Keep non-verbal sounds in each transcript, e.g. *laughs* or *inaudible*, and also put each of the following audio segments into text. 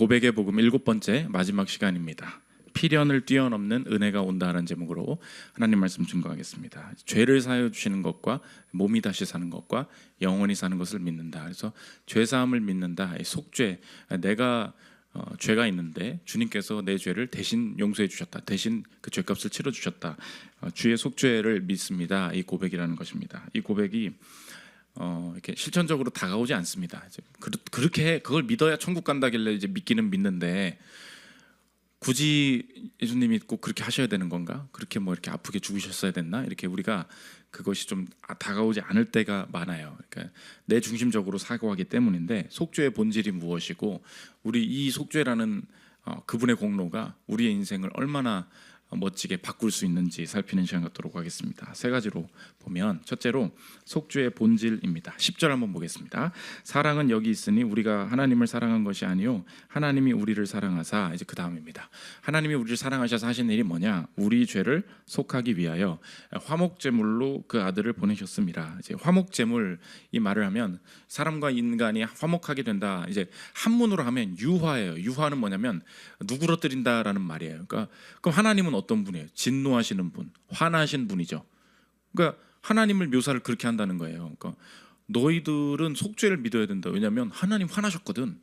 고백의 복음 일곱 번째 마지막 시간입니다. 피련을 뛰어넘는 은혜가 온다라는 제목으로 하나님 말씀 증거하겠습니다. 죄를 사여 주시는 것과 몸이 다시 사는 것과 영원히 사는 것을 믿는다. 그래서 죄 사함을 믿는다. 이 속죄 내가 어, 죄가 있는데 주님께서 내 죄를 대신 용서해 주셨다. 대신 그 죄값을 치러 주셨다. 어, 주의 속죄를 믿습니다. 이 고백이라는 것입니다. 이 고백이 어, 이렇게 실천적으로 다가오지 않습니다. 그, 그렇게 그걸 믿어야 천국 간다길래 이제 믿기는 믿는데 굳이 예수님이 꼭 그렇게 하셔야 되는 건가? 그렇게 뭐 이렇게 아프게 죽으셨어야 됐나? 이렇게 우리가 그것이 좀 아, 다가오지 않을 때가 많아요. 그러니까 내 중심적으로 사고하기 때문인데 속죄의 본질이 무엇이고 우리 이 속죄라는 어, 그분의 공로가 우리의 인생을 얼마나 멋지게 바꿀 수 있는지 살피는 시간 갖도록 하겠습니다. 세 가지로 보면 첫째로 속죄의 본질입니다. 10절 한번 보겠습니다. 사랑은 여기 있으니 우리가 하나님을 사랑한 것이 아니요 하나님이 우리를 사랑하사 이제 그 다음입니다. 하나님이 우리를 사랑하셔서 하신 일이 뭐냐? 우리 죄를 속하기 위하여 화목 제물로 그 아들을 보내셨습니다. 이제 화목 제물 이 말을 하면 사람과 인간이 화목하게 된다. 이제 한문으로 하면 유화예요. 유화는 뭐냐면 누구러뜨린다라는 말이에요. 그러니까 그럼 하나님은 어떤 분이에요? 진노하시는 분, 화나신 분이죠. 그러니까 하나님을 묘사를 그렇게 한다는 거예요. 그러니까 너희들은 속죄를 믿어야 된다. 왜냐하면 하나님 화나셨거든.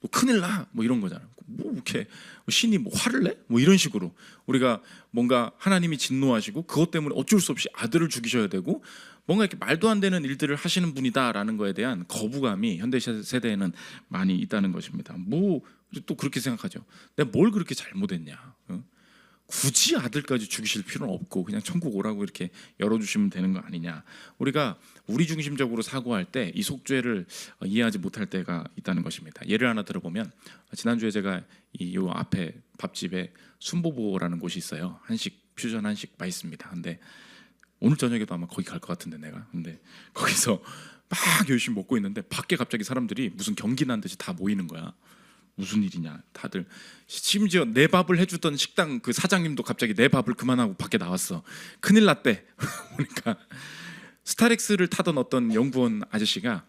뭐 큰일 나. 뭐 이런 거잖아. 뭐 이렇게 신이 뭐 화를 내? 뭐 이런 식으로 우리가 뭔가 하나님이 진노하시고 그것 때문에 어쩔 수 없이 아들을 죽이셔야 되고 뭔가 이렇게 말도 안 되는 일들을 하시는 분이다라는 거에 대한 거부감이 현대 세대에는 많이 있다는 것입니다. 뭐 또 그렇게 생각하죠. 내가 뭘 그렇게 잘못했냐? 어? 굳이 아들까지 죽이실 필요는 없고 그냥 천국 오라고 이렇게 열어주시면 되는 거 아니냐. 우리가 우리 중심적으로 사고할 때 이 속죄를 이해하지 못할 때가 있다는 것입니다. 예를 하나 들어보면 지난주에 제가 이 요 앞에 밥집에 순보보라는 곳이 있어요. 한식 퓨전 한식 맛있습니다. 근데 오늘 저녁에도 아마 거기 갈 것 같은데 내가 근데 거기서 *laughs* 막 열심히 먹고 있는데 밖에 갑자기 사람들이 무슨 경기 난 듯이 다 모이는 거야. 무슨 일이냐. 다들 심지어 내 밥을 해주던 식당 그 사장님도 갑자기 내 밥을 그만하고 밖에 나왔어. 큰일 났대. *laughs* 그러니까 스타렉스를 타던 어떤 연구원 아저씨가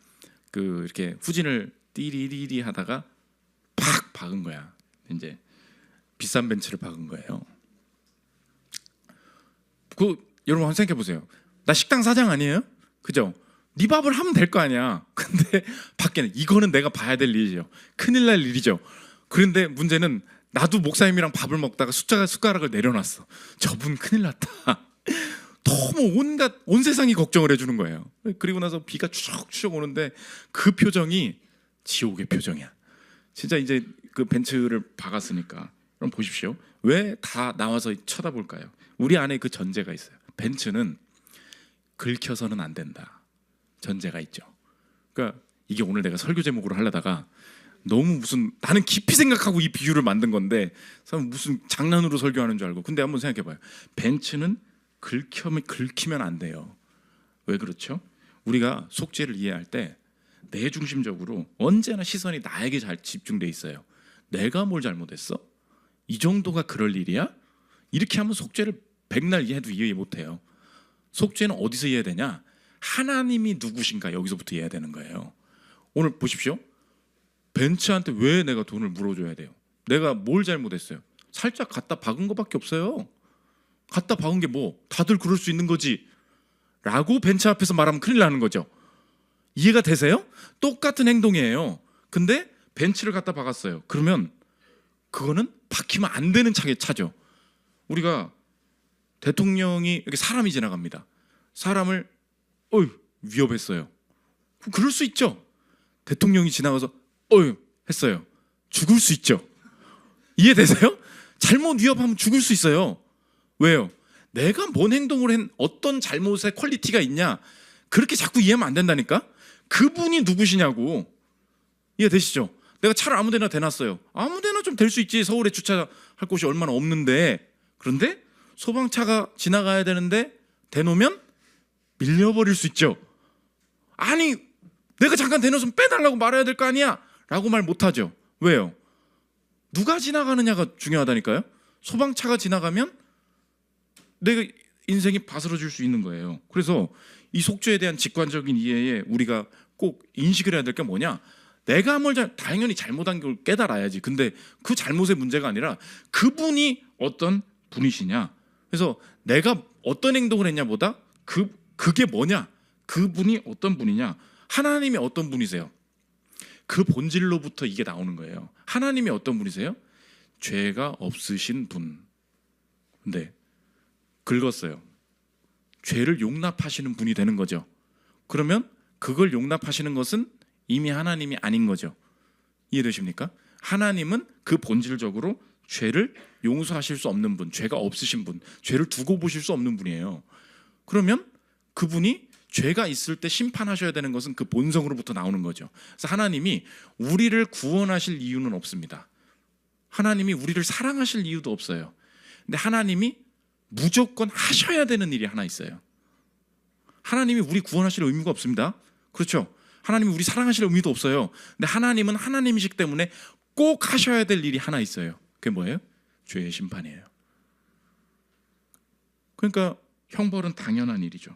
그 이렇게 후진을 띠리리리 하다가 팍 박은 거야. 이제 비싼 벤츠를 박은 거예요. 그 여러분 한번 생각해 보세요. 나 식당 사장 아니에요? 그죠 네 밥을 하면 될 거 아니야. *laughs* 근데 밖에는 이거는 내가 봐야 될 일이죠. 큰일 날 일이죠. 그런데 문제는 나도 목사님이랑 밥을 먹다가 숫자가 숟가락을 내려놨어. 저분 큰일 났다. *laughs* 너무 온갖 온 세상이 걱정을 해주는 거예요. 그리고 나서 비가 추적추적 오는데 그 표정이 지옥의 표정이야. 진짜 이제 그 벤츠를 박았으니까 그럼 보십시오. 왜 다 나와서 쳐다볼까요? 우리 안에 그 전제가 있어요. 벤츠는 긁혀서는 안 된다. 전제가 있죠. 그러니까 이게 오늘 내가 설교 제목으로 하려다가 너무 무슨 나는 깊이 생각하고 이 비유를 만든 건데 사람 무슨 장난으로 설교하는 줄 알고 근데 한번 생각해 봐요. 벤츠는 긁히면 긁히면 안 돼요. 왜 그렇죠? 우리가 속죄를 이해할 때 내 중심적으로 언제나 시선이 나에게 잘 집중돼 있어요. 내가 뭘 잘못했어? 이 정도가 그럴 일이야? 이렇게 하면 속죄를 백날 이해해도 이해 못해요. 속죄는 어디서 이해되냐? 하나님이 누구신가 여기서부터 이해해야 되는 거예요. 오늘 보십시오. 벤츠한테 왜 내가 돈을 물어줘야 돼요? 내가 뭘 잘못했어요? 살짝 갖다 박은 것밖에 없어요. 갖다 박은 게 뭐? 다들 그럴 수 있는 거지. 라고 벤츠 앞에서 말하면 큰일 나는 거죠. 이해가 되세요? 똑같은 행동이에요. 근데 벤츠를 갖다 박았어요. 그러면 그거는 박히면 안 되는 차게 차죠. 우리가 대통령이 이렇게 사람이 지나갑니다. 사람을 어휴 위협했어요. 그럴 수 있죠. 대통령이 지나가서 어휴 했어요. 죽을 수 있죠. 이해되세요? 잘못 위협하면 죽을 수 있어요. 왜요? 내가 뭔 행동을 한 어떤 잘못의 퀄리티가 있냐 그렇게 자꾸 이해하면 안 된다니까. 그분이 누구시냐고 이해되시죠? 내가 차를 아무 데나 대놨어요. 아무 데나 좀 될 수 있지. 서울에 주차할 곳이 얼마나 없는데 그런데 소방차가 지나가야 되는데 대놓으면 밀려버릴 수 있죠. 아니 내가 잠깐 대놓으면 빼달라고 말해야 될 거 아니야? 라고 말 못하죠. 왜요? 누가 지나가느냐가 중요하다니까요. 소방차가 지나가면 내가 인생이 바스러질 수 있는 거예요. 그래서 이 속죄에 대한 직관적인 이해에 우리가 꼭 인식을 해야 될 게 뭐냐? 내가 뭘 잘, 당연히 잘못한 걸 깨달아야지. 근데 그 잘못의 문제가 아니라 그분이 어떤 분이시냐. 그래서 내가 어떤 행동을 했냐보다 그 그게 뭐냐. 그분이 어떤 분이냐. 하나님이 어떤 분이세요? 그 본질로부터 이게 나오는 거예요. 하나님이 어떤 분이세요? 죄가 없으신 분. 근데 긁었어요. 죄를 용납하시는 분이 되는 거죠. 그러면 그걸 용납하시는 것은 이미 하나님이 아닌 거죠. 이해되십니까? 하나님은 그 본질적으로 죄를 용서하실 수 없는 분, 죄가 없으신 분, 죄를 두고 보실 수 없는 분이에요. 그러면 그분이 죄가 있을 때 심판하셔야 되는 것은 그 본성으로부터 나오는 거죠. 그래서 하나님이 우리를 구원하실 이유는 없습니다. 하나님이 우리를 사랑하실 이유도 없어요. 근데 하나님이 무조건 하셔야 되는 일이 하나 있어요. 하나님이 우리 구원하실 의무가 없습니다. 그렇죠? 하나님이 우리 사랑하실 의미도 없어요. 근데 하나님은 하나님이시기 때문에 꼭 하셔야 될 일이 하나 있어요. 그게 뭐예요? 죄의 심판이에요. 그러니까 형벌은 당연한 일이죠.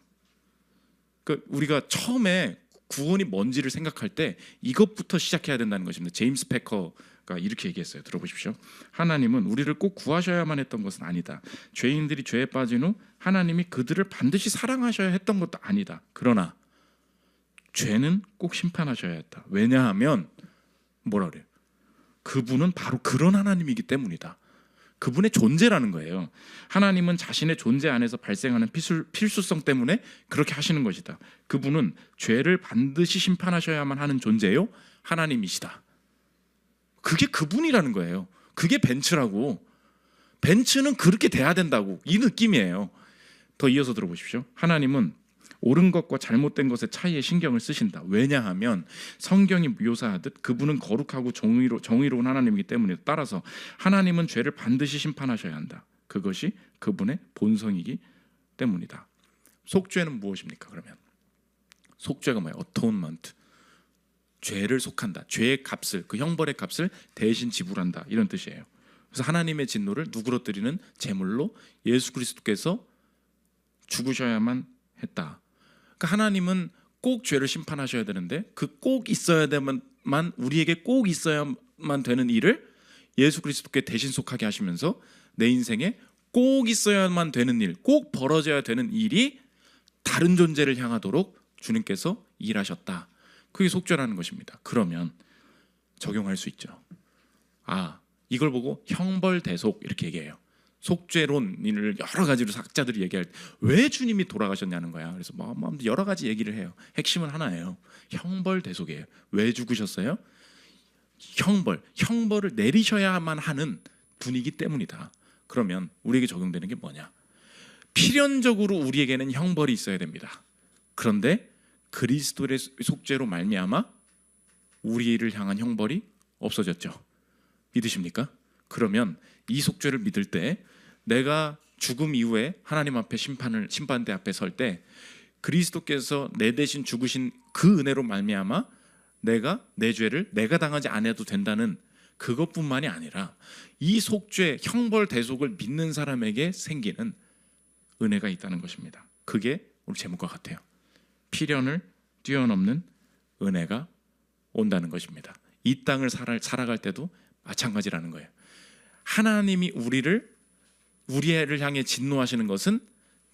그러니까 우리가 처음에 구원이 뭔지를 생각할 때 이것부터 시작해야 된다는 것입니다. 제임스 패커가 이렇게 얘기했어요. 들어보십시오. 하나님은 우리를 꼭 구하셔야만 했던 것은 아니다. 죄인들이 죄에 빠진 후 하나님이 그들을 반드시 사랑하셔야 했던 것도 아니다. 그러나 죄는 꼭 심판하셔야 했다. 왜냐하면 뭐라 그래요? 그분은 바로 그런 하나님이기 때문이다. 그분의 존재라는 거예요. 하나님은 자신의 존재 안에서 발생하는 필수, 필수성 때문에 그렇게 하시는 것이다. 그분은 죄를 반드시 심판하셔야만 하는 존재요. 하나님이시다. 그게 그분이라는 거예요. 그게 벤츠라고. 벤츠는 그렇게 돼야 된다고. 이 느낌이에요. 더 이어서 들어보십시오. 하나님은 옳은 것과 잘못된 것의 차이에 신경을 쓰신다. 왜냐하면 성경이 묘사하듯 그분은 거룩하고 정의로, 정의로운 하나님이기 때문에 따라서 하나님은 죄를 반드시 심판하셔야 한다. 그것이 그분의 본성이기 때문이다. 속죄는 무엇입니까? 그러면 속죄가 뭐야? 어토운먼트. 죄를 속한다. 죄의 값을 그 형벌의 값을 대신 지불한다. 이런 뜻이에요. 그래서 하나님의 진노를 누그러뜨리는 제물로 예수 그리스도께서 죽으셔야만 했다. 그러니까 하나님은 꼭 죄를 심판하셔야 되는데 그 꼭 있어야 되만 우리에게 꼭 있어야만 되는 일을 예수 그리스도께 대신 속하게 하시면서 내 인생에 꼭 있어야만 되는 일, 꼭 벌어져야 되는 일이 다른 존재를 향하도록 주님께서 일하셨다. 그게 속죄라는 것입니다. 그러면 적용할 수 있죠. 아, 이걸 보고 형벌 대속 이렇게 얘기해요. 속죄론을 여러 가지로 학자들이 얘기할 때 왜 주님이 돌아가셨냐는 거야. 그래서 뭐, 뭐 여러 가지 얘기를 해요. 핵심은 하나예요. 형벌 대속이에요. 왜 죽으셨어요? 형벌, 형벌을 내리셔야만 하는 분이기 때문이다. 그러면 우리에게 적용되는 게 뭐냐? 필연적으로 우리에게는 형벌이 있어야 됩니다. 그런데 그리스도의 속죄로 말미암아 우리를 향한 형벌이 없어졌죠. 믿으십니까? 그러면 이 속죄를 믿을 때 내가 죽음 이후에 하나님 앞에 심판을 심판대 앞에 설 때 그리스도께서 내 대신 죽으신 그 은혜로 말미암아 내가 내 죄를 내가 당하지 않아도 된다는 그것뿐만이 아니라 이 속죄 형벌 대속을 믿는 사람에게 생기는 은혜가 있다는 것입니다. 그게 우리 제목과 같아요. 필연을 뛰어넘는 은혜가 온다는 것입니다. 이 땅을 살아, 살아갈 때도 마찬가지라는 거예요. 하나님이 우리를 우리를 향해 진노하시는 것은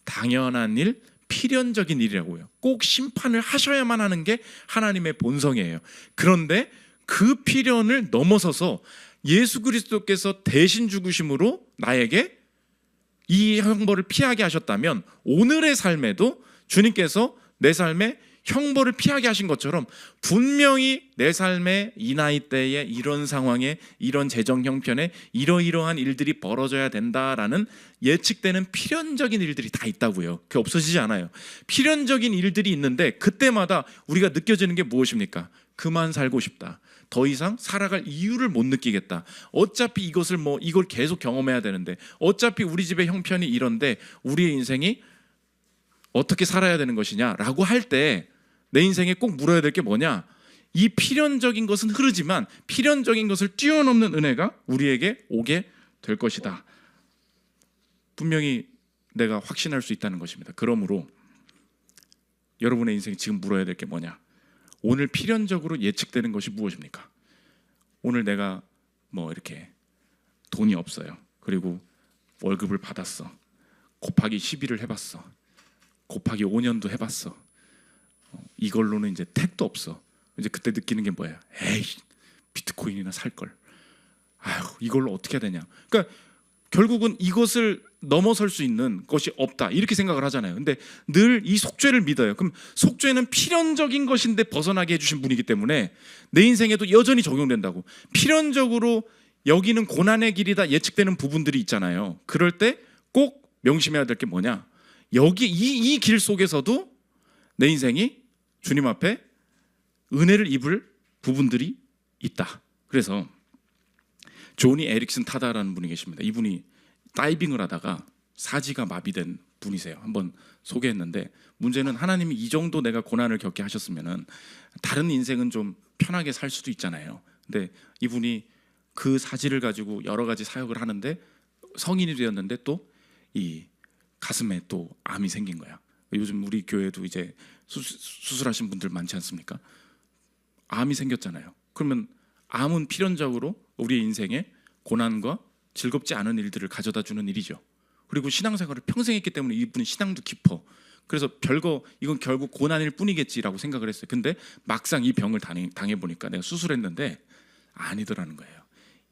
당연한 일, 필연적인 일이라고요. 꼭 심판을 하셔야만 하는 게 하나님의 본성이에요. 그런데 그 필연을 넘어서서 예수 그리스도께서 대신 죽으심으로 나에게 이 형벌을 피하게 하셨다면 오늘의 삶에도 주님께서 내 삶에 형벌을 피하게 하신 것처럼 분명히 내 삶의 이 나이 때에 이런 상황에 이런 재정 형편에 이러이러한 일들이 벌어져야 된다라는 예측되는 필연적인 일들이 다 있다고요. 그게 없어지지 않아요. 필연적인 일들이 있는데 그때마다 우리가 느껴지는 게 무엇입니까? 그만 살고 싶다. 더 이상 살아갈 이유를 못 느끼겠다. 어차피 이것을 뭐 이걸 계속 경험해야 되는데 어차피 우리 집의 형편이 이런데 우리의 인생이 어떻게 살아야 되는 것이냐라고 할 때 내 인생에 꼭 물어야 될 게 뭐냐? 이 필연적인 것은 흐르지만 필연적인 것을 뛰어넘는 은혜가 우리에게 오게 될 것이다. 분명히 내가 확신할 수 있다는 것입니다. 그러므로 여러분의 인생에 지금 물어야 될 게 뭐냐? 오늘 필연적으로 예측되는 것이 무엇입니까? 오늘 내가 뭐 이렇게 돈이 없어요. 그리고 월급을 받았어. 곱하기 12를 해봤어. 곱하기 5년도 해봤어. 어, 이걸로는 이제 택도 없어. 이제 그때 느끼는 게 뭐야? 에이 비트코인이나 살 걸. 아휴 이걸로 어떻게 해야 되냐? 그러니까 결국은 이것을 넘어설 수 있는 것이 없다 이렇게 생각을 하잖아요. 근데 늘 이 속죄를 믿어요. 그럼 속죄는 필연적인 것인데 벗어나게 해주신 분이기 때문에 내 인생에도 여전히 적용된다고. 필연적으로 여기는 고난의 길이다 예측되는 부분들이 있잖아요. 그럴 때 꼭 명심해야 될 게 뭐냐? 여기 이 이 길 속에서도 내 인생이 주님 앞에 은혜를 입을 부분들이 있다. 그래서 조니 에릭슨 타다라는 분이 계십니다. 이분이 다이빙을 하다가 사지가 마비된 분이세요. 한번 소개했는데 문제는 하나님이 이 정도 내가 고난을 겪게 하셨으면은 다른 인생은 좀 편하게 살 수도 있잖아요. 근데 이분이 그 사지를 가지고 여러 가지 사역을 하는데 성인이 되었는데 또 이 가슴에 또 암이 생긴 거야. 요즘 우리 교회도 이제 수, 수술하신 분들 많지 않습니까? 암이 생겼잖아요. 그러면 암은 필연적으로 우리의 인생에 고난과 즐겁지 않은 일들을 가져다 주는 일이죠. 그리고 신앙생활을 평생 했기 때문에 이분은 신앙도 깊어. 그래서 별거 이건 결국 고난일 뿐이겠지라고 생각을 했어요. 근데 막상 이 병을 당해 보니까 내가 수술했는데 아니더라는 거예요.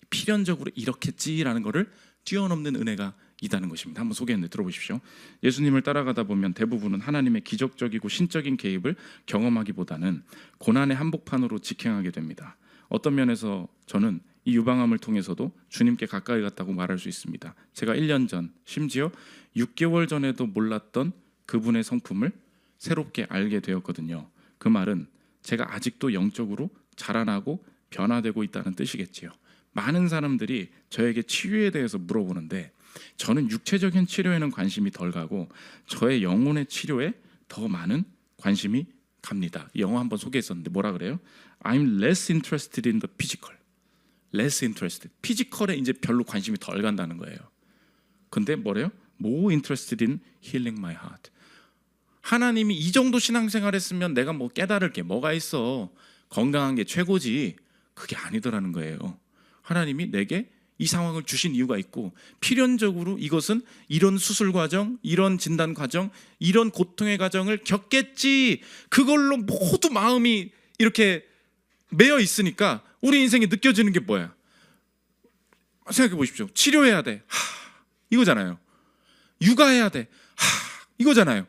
필연적으로 이렇겠지라는 거를 뛰어넘는 은혜가 있다는 것입니다. 한번 소개했는데 들어보십시오. 예수님을 따라가다 보면 대부분은 하나님의 기적적이고 신적인 개입을 경험하기보다는 고난의 한복판으로 직행하게 됩니다. 어떤 면에서 저는 이 유방암을 통해서도 주님께 가까이 갔다고 말할 수 있습니다. 제가 1년 전, 심지어 6개월 전에도 몰랐던 그분의 성품을 새롭게 알게 되었거든요. 그 말은 제가 아직도 영적으로 자라나고 변화되고 있다는 뜻이겠지요. 많은 사람들이 저에게 치유에 대해서 물어보는데 저는 육체적인 치료에는 관심이 덜 가고 저의 영혼의 치료에 더 많은 관심이 갑니다. 이 영어 한번 소개했었는데 뭐라 그래요? I'm less interested in the physical. less interested. 피지컬에 이제 별로 관심이 덜 간다는 거예요. 근데 뭐래요? more interested in healing my heart. 하나님이 이 정도 신앙생활 했으면 내가 뭐 깨달을 게 뭐가 있어. 건강한 게 최고지. 그게 아니더라는 거예요. 하나님이 내게 이 상황을 주신 이유가 있고 필연적으로 이것은 이런 수술 과정, 이런 진단 과정, 이런 고통의 과정을 겪겠지. 그걸로 모두 마음이 이렇게 매여 있으니까 우리 인생에 느껴지는 게 뭐야? 생각해 보십시오. 치료해야 돼. 하, 이거잖아요. 육아해야 돼. 하, 이거잖아요.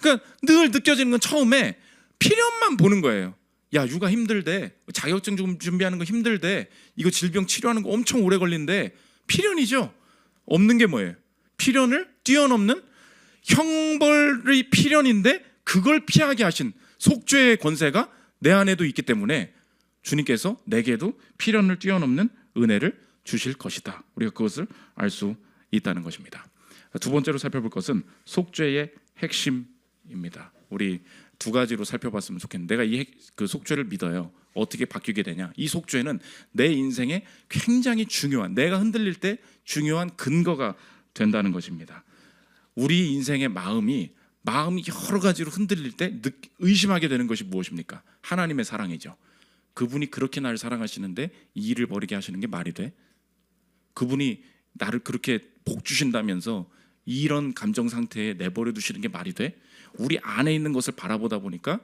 그러니까 늘 느껴지는 건 처음에 필연만 보는 거예요. 야 육아 힘들대. 자격증 좀 준비하는 거 힘들대. 이거 질병 치료하는 거 엄청 오래 걸린대. 필연이죠? 없는 게 뭐예요? 필연을 뛰어넘는 형벌의 필연인데 그걸 피하게 하신 속죄의 권세가 내 안에도 있기 때문에 주님께서 내게도 필연을 뛰어넘는 은혜를 주실 것이다. 우리가 그것을 알 수 있다는 것입니다. 두 번째로 살펴볼 것은 속죄의 핵심입니다. 우리 두 가지로 살펴봤으면 좋겠는데 내가 이 그 속죄를 믿어요. 어떻게 바뀌게 되냐? 이 속죄는 내 인생에 굉장히 중요한 내가 흔들릴 때 중요한 근거가 된다는 것입니다. 우리 인생의 마음이 마음이 여러 가지로 흔들릴 때 의심하게 되는 것이 무엇입니까? 하나님의 사랑이죠. 그분이 그렇게 나를 사랑하시는데 이 일을 벌이게 하시는 게 말이 돼? 그분이 나를 그렇게 복 주신다면서 이런 감정 상태에 내버려 두시는 게 말이 돼? 우리 안에 있는 것을 바라보다 보니까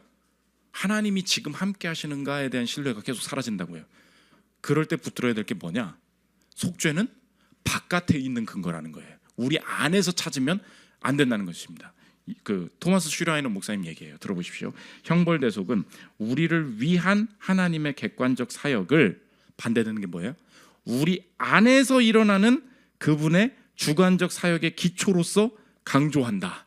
하나님이 지금 함께 하시는가에 대한 신뢰가 계속 사라진다고요. 그럴 때 붙들어야 될 게 뭐냐? 속죄는 바깥에 있는 근거라는 거예요. 우리 안에서 찾으면 안 된다는 것입니다. 그 토마스 슈라이너 목사님 얘기예요. 들어보십시오. 형벌 대속은 우리를 위한 하나님의 객관적 사역을 반대되는 게 뭐예요? 우리 안에서 일어나는 그분의 주관적 사역의 기초로서 강조한다.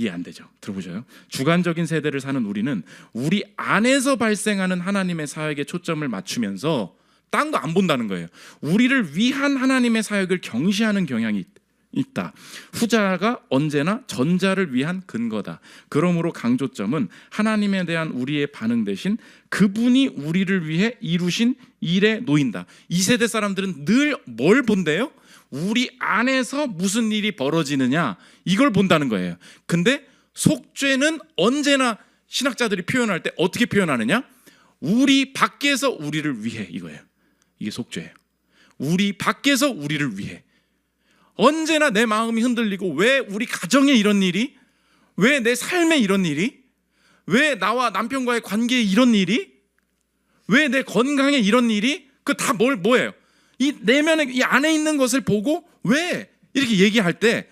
이해 안 되죠. 들어보셔요. 주관적인 세대를 사는 우리는 우리 안에서 발생하는 하나님의 사역에 초점을 맞추면서 딴 거 안 본다는 거예요. 우리를 위한 하나님의 사역을 경시하는 경향이 있다. 후자가 언제나 전자를 위한 근거다. 그러므로 강조점은 하나님에 대한 우리의 반응 대신 그분이 우리를 위해 이루신 일에 놓인다. 이 세대 사람들은 늘 뭘 본대요? 우리 안에서 무슨 일이 벌어지느냐 이걸 본다는 거예요. 근데 속죄는 언제나 신학자들이 표현할 때 어떻게 표현하느냐? 우리 밖에서 우리를 위해 이거예요. 이게 속죄예요. 우리 밖에서 우리를 위해. 언제나 내 마음이 흔들리고 왜 우리 가정에 이런 일이? 왜 내 삶에 이런 일이? 왜 나와 남편과의 관계에 이런 일이? 왜 내 건강에 이런 일이? 그 다 뭘 뭐예요? 이 내면에 이 안에 있는 것을 보고 왜 이렇게 얘기할 때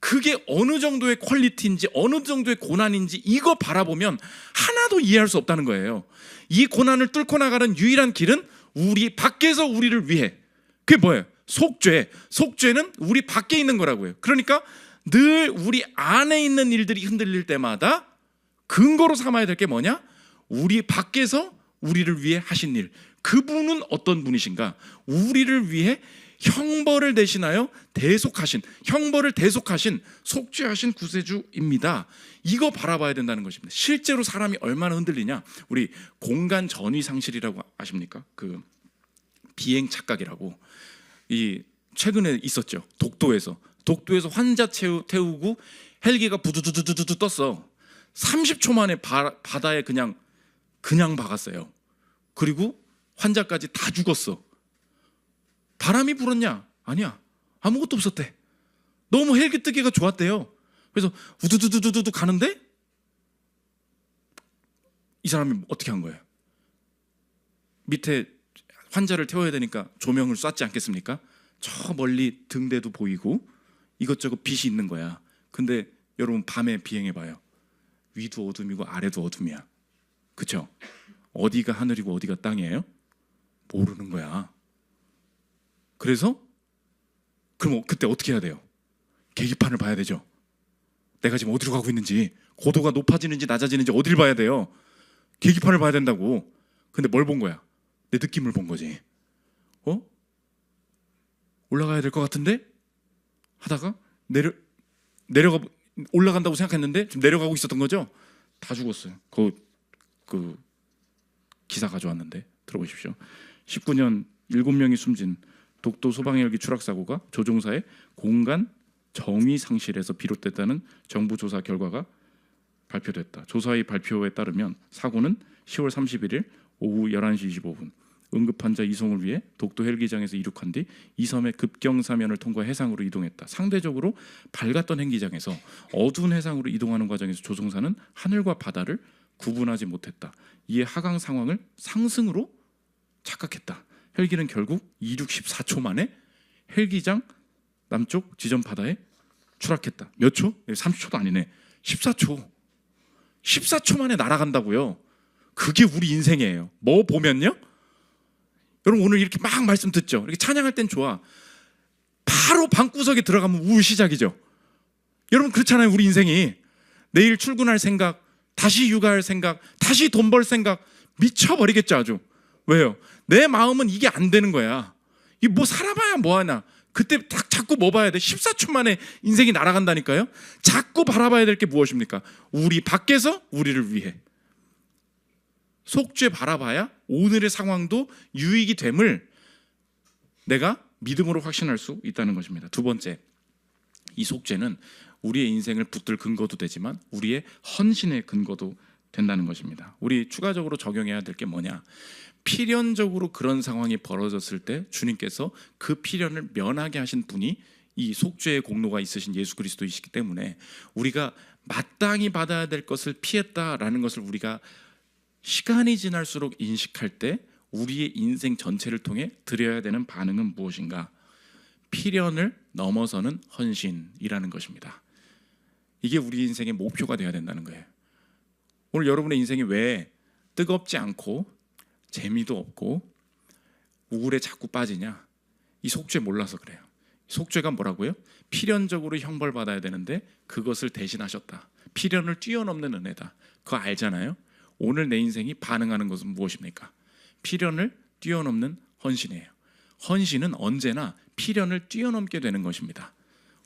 그게 어느 정도의 퀄리티인지 어느 정도의 고난인지 이거 바라보면 하나도 이해할 수 없다는 거예요. 이 고난을 뚫고 나가는 유일한 길은 우리 밖에서 우리를 위해. 그게 뭐예요? 속죄. 속죄는 우리 밖에 있는 거라고요. 그러니까 늘 우리 안에 있는 일들이 흔들릴 때마다 근거로 삼아야 될 게 뭐냐? 우리 밖에서 우리를 위해 하신 일. 그분은 어떤 분이신가? 우리를 위해 형벌을 대신하여 대속하신 형벌을 대속하신 속죄하신 구세주입니다. 이거 바라봐야 된다는 것입니다. 실제로 사람이 얼마나 흔들리냐? 우리 공간 전위 상실이라고 아십니까? 그 비행 착각이라고 이 최근에 있었죠. 독도에서 독도에서 환자 태우고 헬기가 부두두두두두 떴어. 30초 만에 바, 바다에 그냥 그냥 박았어요. 그리고 환자까지 다 죽었어. 바람이 불었냐? 아니야. 아무것도 없었대. 너무 헬기 뜨기가 좋았대요. 그래서 우두두두두두 가는데 이 사람이 어떻게 한 거예요? 밑에 환자를 태워야 되니까 조명을 쐈지 않겠습니까? 저 멀리 등대도 보이고 이것저것 빛이 있는 거야. 근데 여러분 밤에 비행해 봐요. 위도 어둠이고 아래도 어둠이야. 그쵸? 어디가 하늘이고 어디가 땅이에요? 모르는 거야. 그래서 그럼 그때 어떻게 해야 돼요? 계기판을 봐야 되죠. 내가 지금 어디로 가고 있는지 고도가 높아지는지 낮아지는지 어디를 봐야 돼요. 계기판을 봐야 된다고. 근데 뭘 본 거야? 내 느낌을 본 거지. 어? 올라가야 될 것 같은데 하다가 내려 내려가 올라간다고 생각했는데 지금 내려가고 있었던 거죠. 다 죽었어요. 그, 그 기사 가져왔는데 들어보십시오. 19년 7명이 숨진 독도 소방헬기 추락 사고가 조종사의 공간 정의 상실에서 비롯됐다는 정부 조사 결과가 발표됐다. 조사의 발표에 따르면 사고는 10월 31일 오후 11시 25분 응급 환자 이송을 위해 독도 헬기장에서 이륙한 뒤 이섬의 급경사면을 통과 해상으로 이동했다. 상대적으로 밝았던 헬기장에서 어두운 해상으로 이동하는 과정에서 조종사는 하늘과 바다를 구분하지 못했다. 이에 하강 상황을 상승으로 착각했다. 헬기는 결국 이륙 14초 만에 헬기장 남쪽 지점 바다에 추락했다. 몇 초? 30초도 아니네. 14초. 14초 만에 날아간다고요. 그게 우리 인생이에요. 뭐 보면요? 여러분 오늘 이렇게 막 말씀 듣죠. 이렇게 찬양할 땐 좋아. 바로 방구석에 들어가면 우울 시작이죠. 여러분 그렇잖아요. 우리 인생이 내일 출근할 생각, 다시 육아할 생각, 다시 돈 벌 생각 미쳐버리겠죠 아주. 왜요? 내 마음은 이게 안 되는 거야. 이 뭐 살아봐야 뭐 하나. 그때 딱 자꾸 뭐 봐야 돼? 14초 만에 인생이 날아간다니까요. 자꾸 바라봐야 될 게 무엇입니까? 우리 밖에서 우리를 위해. 속죄 바라봐야 오늘의 상황도 유익이 됨을 내가 믿음으로 확신할 수 있다는 것입니다. 두 번째, 이 속죄는 우리의 인생을 붙들 근거도 되지만 우리의 헌신의 근거도 된다는 것입니다. 우리 추가적으로 적용해야 될 게 뭐냐? 필연적으로 그런 상황이 벌어졌을 때 주님께서 그 필연을 면하게 하신 분이 이 속죄의 공로가 있으신 예수 그리스도이시기 때문에 우리가 마땅히 받아야 될 것을 피했다라는 것을 우리가 시간이 지날수록 인식할 때 우리의 인생 전체를 통해 드려야 되는 반응은 무엇인가? 필연을 넘어서는 헌신이라는 것입니다. 이게 우리 인생의 목표가 되어야 된다는 거예요. 오늘 여러분의 인생이 왜 뜨겁지 않고 재미도 없고 우울에 자꾸 빠지냐? 이 속죄 몰라서 그래요. 속죄가 뭐라고요? 필연적으로 형벌 받아야 되는데 그것을 대신하셨다. 필연을 뛰어넘는 은혜다. 그거 알잖아요. 오늘 내 인생이 반응하는 것은 무엇입니까? 필연을 뛰어넘는 헌신이에요. 헌신은 언제나 필연을 뛰어넘게 되는 것입니다.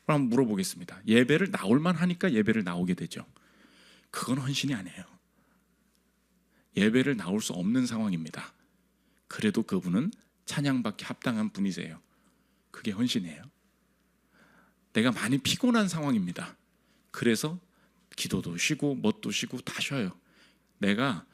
그럼 물어보겠습니다. 예배를 나올만 하니까 예배를 나오게 되죠. 그건 헌신이 아니에요. 예배를 나올 수 없는 상황입니다. 그래도 그분은 찬양받기 합당한 분이세요. 그게 헌신이에요. 내가 많이 피곤한 상황입니다. 그래서 기도도 쉬고 뭣도 쉬고 다 쉬어요. 내가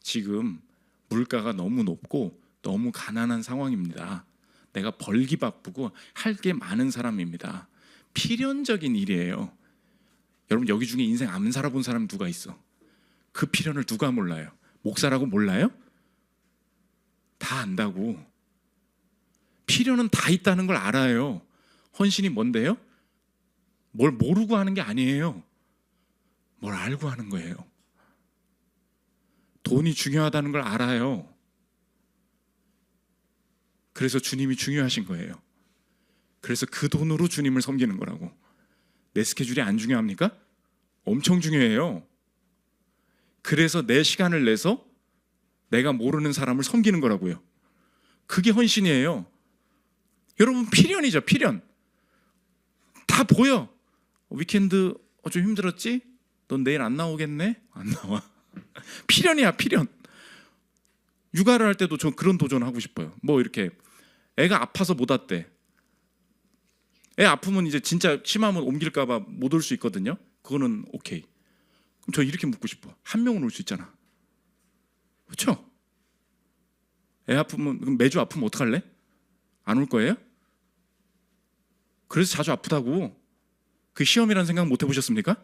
지금 물가가 너무 높고 너무 가난한 상황입니다. 내가 벌기 바쁘고 할 게 많은 사람입니다. 필연적인 일이에요. 여러분 여기 중에 인생 안 살아본 사람 누가 있어? 그 필연을 누가 몰라요? 목사라고 몰라요? 다 안다고. 필연은 다 있다는 걸 알아요. 헌신이 뭔데요? 뭘 모르고 하는 게 아니에요. 뭘 알고 하는 거예요. 돈이 중요하다는 걸 알아요. 그래서 주님이 중요하신 거예요. 그래서 그 돈으로 주님을 섬기는 거라고. 내 스케줄이 안 중요합니까? 엄청 중요해요. 그래서 내 시간을 내서 내가 모르는 사람을 섬기는 거라고요. 그게 헌신이에요. 여러분 필연이죠, 필연. 다 보여. 위켄드 어, 좀 힘들었지? 넌 내일 안 나오겠네? 안 나와. *laughs* 필연이야, 필연. 육아를 할 때도 저 그런 도전 하고 싶어요. 뭐 이렇게 애가 아파서 못 왔대. 애 아프면 이제 진짜 심하면 옮길까봐 못 올 수 있거든요. 그거는 오케이. 그럼 저 이렇게 묻고 싶어. 한 명은 올 수 있잖아. 그렇죠? 애 아프면 그럼 매주 아프면 어떡할래? 안 올 거예요? 그래서 자주 아프다고 그 시험이라는 생각 못 해보셨습니까?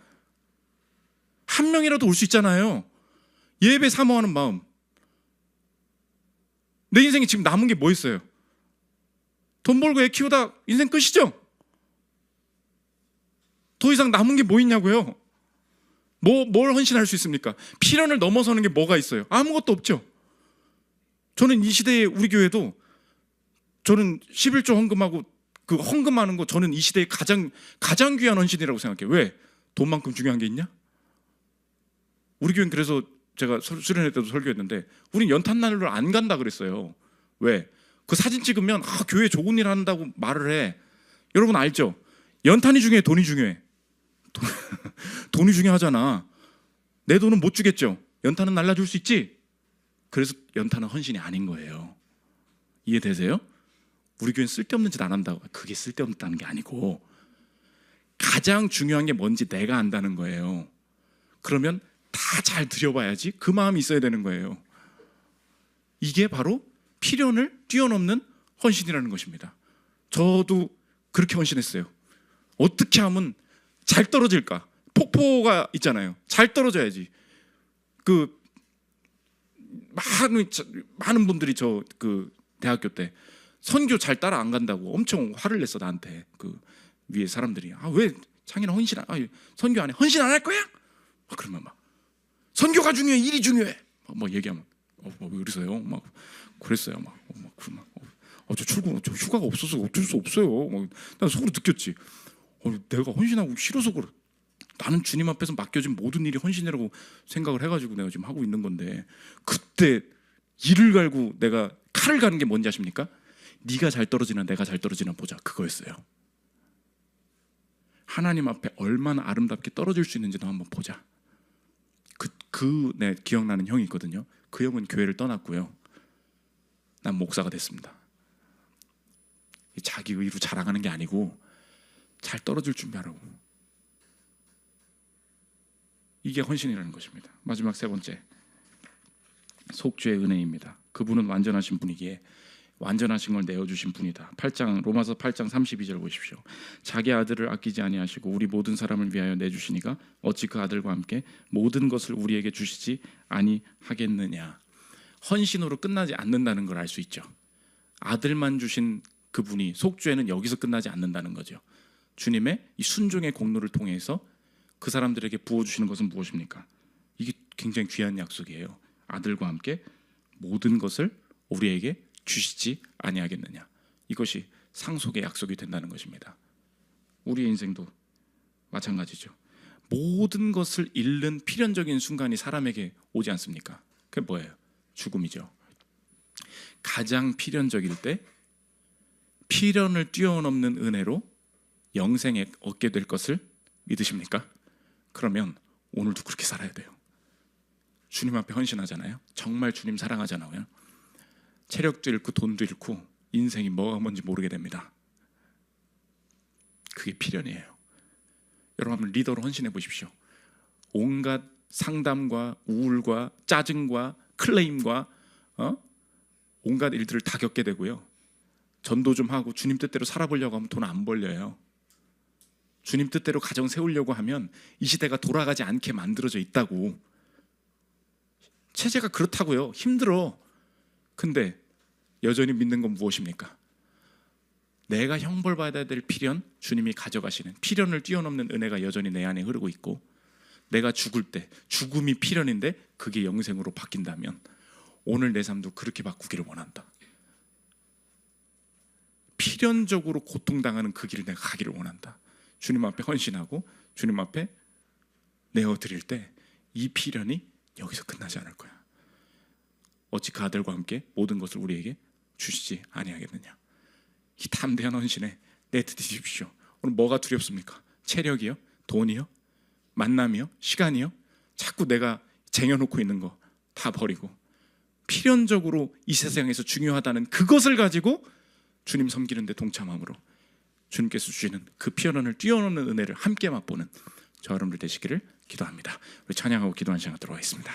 한 명이라도 올 수 있잖아요. 예배 사모하는 마음. 내 인생에 지금 남은 게 뭐 있어요? 돈 벌고 애 키우다 인생 끝이죠? 더 이상 남은 게 뭐 있냐고요? 뭐, 뭘 헌신할 수 있습니까? 필연을 넘어서는 게 뭐가 있어요? 아무것도 없죠. 저는 이 시대에 우리 교회도 저는 11조 헌금하고 그 헌금하는 거 저는 이 시대의 가장 가장 귀한 헌신이라고 생각해요. 왜? 돈만큼 중요한 게 있냐? 우리 교회는 그래서 제가 설- 수련회 때도 설교했는데 우린 연탄난로를 안 간다 그랬어요. 왜? 그 사진 찍으면 아, 교회 좋은 일 한다고 말을 해. 여러분 알죠? 연탄이 중요해, 돈이 중요해. 돈, *laughs* 돈이 중요하잖아. 내 돈은 못 주겠죠. 연탄은 날라줄 수 있지. 그래서 연탄은 헌신이 아닌 거예요. 이해되세요? 우리 교회는 쓸데없는 짓 안 한다고. 그게 쓸데없다는 게 아니고 가장 중요한 게 뭔지 내가 안다는 거예요. 그러면 다 잘 들여봐야지 그 마음이 있어야 되는 거예요. 이게 바로 필연을 뛰어넘는 헌신이라는 것입니다. 저도 그렇게 헌신했어요. 어떻게 하면 잘 떨어질까? 폭포가 있잖아요. 잘 떨어져야지. 그 많은 많은 분들이 저 그 대학교 때 선교 잘 따라 안 간다고 엄청 화를 냈어 나한테 그 위에 사람들이 아 왜 창이는 헌신 안, 아, 선교 안 해? 헌신 안 할 거야? 막 그러면 막 선교가 중요해 일이 중요해 막, 막 얘기하면 어, 뭐, 왜 그러세요? 막 그랬어요 막, 어, 막, 그, 막 어, 어, 저 출근 저 휴가가 없어서 어쩔 수 없어요 막, 난 속으로 느꼈지 어, 내가 헌신하고 싫어서 그래 나는 주님 앞에서 맡겨진 모든 일이 헌신이라고 생각을 해가지고 내가 지금 하고 있는 건데 그때 이를 갈고 내가 칼을 가는 게 뭔지 아십니까? 네가 잘 떨어지나 내가 잘 떨어지나 보자 그거였어요. 하나님 앞에 얼마나 아름답게 떨어질 수 있는지도 한번 보자. 그그내 기억나는 형이 있거든요. 그 형은 교회를 떠났고요. 난 목사가 됐습니다. 자기 의로 자랑하는 게 아니고 잘 떨어질 준비하라고. 이게 헌신이라는 것입니다. 마지막 세 번째 속죄의 은혜입니다. 그분은 완전하신 분이기에 완전하신 걸 내어 주신 분이다. 8장 로마서 8장 32절 보십시오. 자기 아들을 아끼지 아니하시고 우리 모든 사람을 위하여 내 주시니가 어찌 그 아들과 함께 모든 것을 우리에게 주시지 아니하겠느냐. 헌신으로 끝나지 않는다는 걸 알 수 있죠. 아들만 주신 그분이 속죄는 여기서 끝나지 않는다는 거죠. 주님의 이 순종의 공로를 통해서 그 사람들에게 부어 주시는 것은 무엇입니까? 이게 굉장히 귀한 약속이에요. 아들과 함께 모든 것을 우리에게 주시지 아니하겠느냐. 이것이 상속의 약속이 된다는 것입니다. 우리의 인생도 마찬가지죠. 모든 것을 잃는 필연적인 순간이 사람에게 오지 않습니까? 그게 뭐예요? 죽음이죠. 가장 필연적일 때 필연을 뛰어넘는 은혜로 영생에 얻게 될 것을 믿으십니까? 그러면 오늘도 그렇게 살아야 돼요. 주님 앞에 헌신하잖아요. 정말 주님 사랑하잖아요. 체력도 잃고 돈도 잃고 인생이 뭐가 뭔지 모르게 됩니다. 그게 필연이에요. 여러분 리더로 헌신해 보십시오. 온갖 상담과 우울과 짜증과 클레임과 어? 온갖 일들을 다 겪게 되고요. 전도 좀 하고 주님 뜻대로 살아보려고 하면 돈 안 벌려요. 주님 뜻대로 가정 세우려고 하면 이 시대가 돌아가지 않게 만들어져 있다고. 체제가 그렇다고요. 힘들어. 근데 여전히 믿는 건 무엇입니까? 내가 형벌 받아야 될 필연 주님이 가져가시는 필연을 뛰어넘는 은혜가 여전히 내 안에 흐르고 있고 내가 죽을 때 죽음이 필연인데 그게 영생으로 바뀐다면 오늘 내 삶도 그렇게 바꾸기를 원한다. 필연적으로 고통당하는 그 길을 내가 가기를 원한다. 주님 앞에 헌신하고 주님 앞에 내어 드릴 때 이 필연이 여기서 끝나지 않을 거야. 어찌 그 아들과 함께 모든 것을 우리에게 주시지 아니하겠느냐. 이 담대한 헌신에 내드리십시오. 오늘 뭐가 두렵습니까? 체력이요? 돈이요? 만남이요? 시간이요? 자꾸 내가 쟁여놓고 있는 거 다 버리고 필연적으로 이 세상에서 중요하다는 그것을 가지고 주님 섬기는데 동참함으로 주님께서 주시는 그 피어난을 뛰어넘는 은혜를 함께 맛보는 저 여러분들 되시기를 기도합니다. 우리 찬양하고 기도하는 시간 들어가겠습니다.